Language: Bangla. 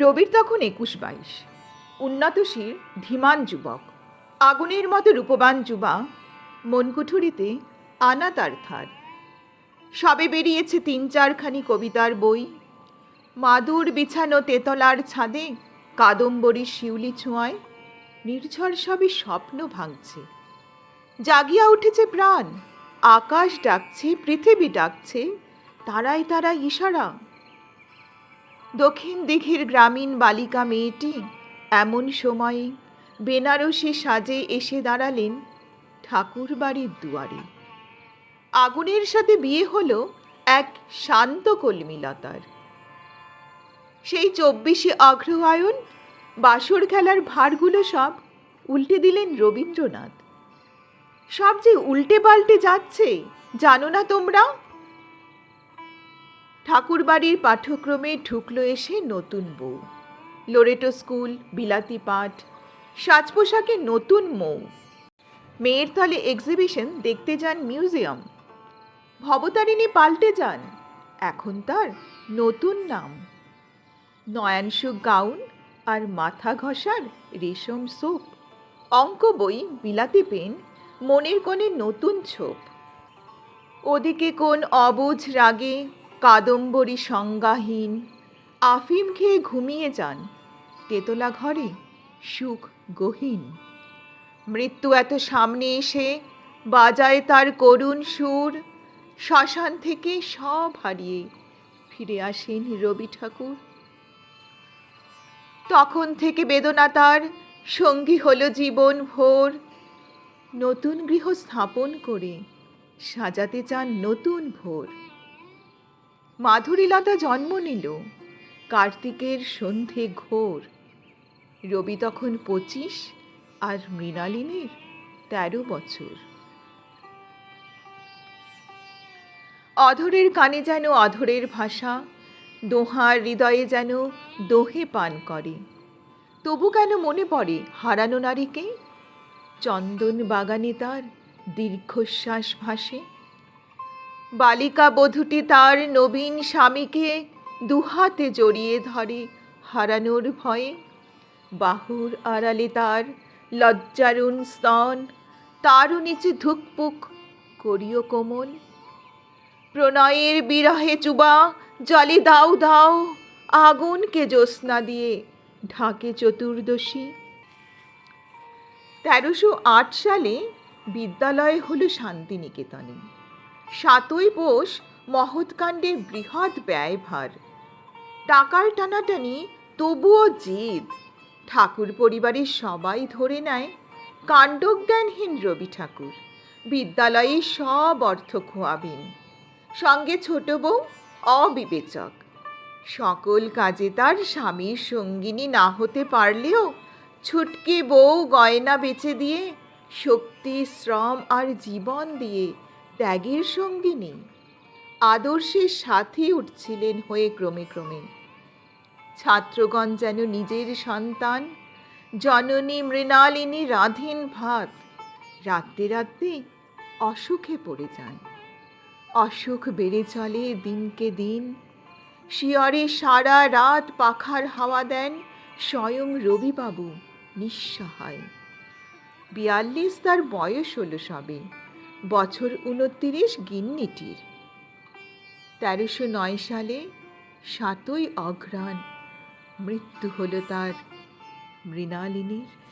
রবির তখন একুশ বাইশ। উন্নতশীল ধীমান যুবক। আগুনের মতো রূপবান যুবা মনকুঠুরিতে আনা তার থার। সবে বেরিয়েছে তিন চারখানি কবিতার বই। মাদুর বিছানো তেতলার ছাদে কাদম্বরী শিউলি ছোঁয়ায় নির্ঝর সবই স্বপ্ন ভাঙছে। জাগিয়া উঠেছে প্রাণ, আকাশ ডাকছে, পৃথিবী ডাকছে তারাই তারা ইশারা দক্ষিণ দিঘির গ্রামীণ বালিকা মেয়েটি এমন সময়ে বেনারসি সাজে এসে দাঁড়ালেন ঠাকুর বাড়ির দুয়ারে। আগুনের সাথে বিয়ে হলো এক শান্ত কলমিলতার। সেই চব্বিশে অগ্রহায়ণ বাসর খেলার ভারগুলো সব উল্টে দিলেন রবীন্দ্রনাথ। সব যে উল্টে পাল্টে যাচ্ছে, জানো না তোমরা? ঠাকুরবাড়ির পাঠ্যক্রমে ঢুকলো এসে নতুন বউ। লোরেটো স্কুল বিলাতি পাঠ সাজ পোশাকে নতুন মৌ। মেয়ের তলে এক্সিবিশন দেখতে যান মিউজিয়াম ভবতারিণী পাল্টে যান, এখন তার নতুন নাম। নয়াংশু গাউন আর মাথা ঘষার রেশম সোপ। অঙ্ক বই, বিলাতি পেন, মনের কোণে নতুন ছোপ। ওদিকে কোন অবুঝ রাগে কাদম্বরী সংজ্ঞাহীন। আফিম খেয়ে ঘুমিয়ে যান। তেতলা ঘরে সুখ গহীন। মৃত্যু এত সামনে এসে, বাজায় তার করুণ সুর। শ্মশান থেকে সব হারিয়ে ফিরে আসেন রবি ঠাকুর। তখন থেকে বেদনা তার, সঙ্গী হলো জীবন ভোর। নতুন গৃহ স্থাপন করে সাজাতে চান নতুন ভোর। মাধুরীলতা জন্ম নিল কার্তিকের সন্ধে ঘোর। রবি তখন পঁচিশ আর মৃণালিনীর তেরো বছর। অধরের কানে যেন অধরের ভাষা, দোহার হৃদয়ে যেন দোহে পান করে। তবু কেন মনে পড়ে হারানো নারীকে চন্দন বাগানে তার দীর্ঘশ্বাস ভাসে। বালিকা বধূটি তার নবীন স্বামীকে দুহাতে জড়িয়ে ধরে হারানোর ভয়ে। বাহুর আড়ালে তার লজ্জারুণ স্তন তারও নিচে ধুকপুক, করিও কোমল। প্রণয়ের বিরহে চুবা জলে দাও দাও, আগুনকে জ্যোৎস্না দিয়ে ঢাকে চতুর্দশী। তেরোশো আট সালে বিদ্যালয় হলো শান্তিনিকেতনে। সাতই পৌষ মহৎকাণ্ডের বৃহৎ ব্যয়ভার। টাকার টানাটানি তবুও জেদ। ঠাকুর পরিবারের সবাই ধরে নেয় কাণ্ডজ্ঞানহীন রবি ঠাকুর। বিদ্যালয়ে সব অর্থ খোয়াবেন। সঙ্গে ছোট বউ অবিবেচক। সকল কাজে তার স্বামীর সঙ্গিনী না হতে পারলেও ছুটকি বউ গয়না বেচে দিয়ে শক্তি, শ্রম আর জীবন দিয়ে ত্যাগের সঙ্গিনী। আদর্শের সাথে উঠছিলেন হয়ে ক্রমে ক্রমে। ছাত্রগণ যেন নিজের সন্তান, জননী মৃণালিনী রাধীন ভাত, রাত্রে রাত্রে অসুখে পড়ে যান। অসুখ বেড়ে চলে দিনকে দিন। শিয়রে সারা রাত পাখার হাওয়া দেন স্বয়ং রবিবাবু নিঃসহায়। বিয়াল্লিশ তার বয়স হলো সবে। বছর উনত্রিশ গিন্নিটির। তেরোশো নয় সালে সাতই অঘ্রাণ মৃত্যু হল তার মৃণালিনীর।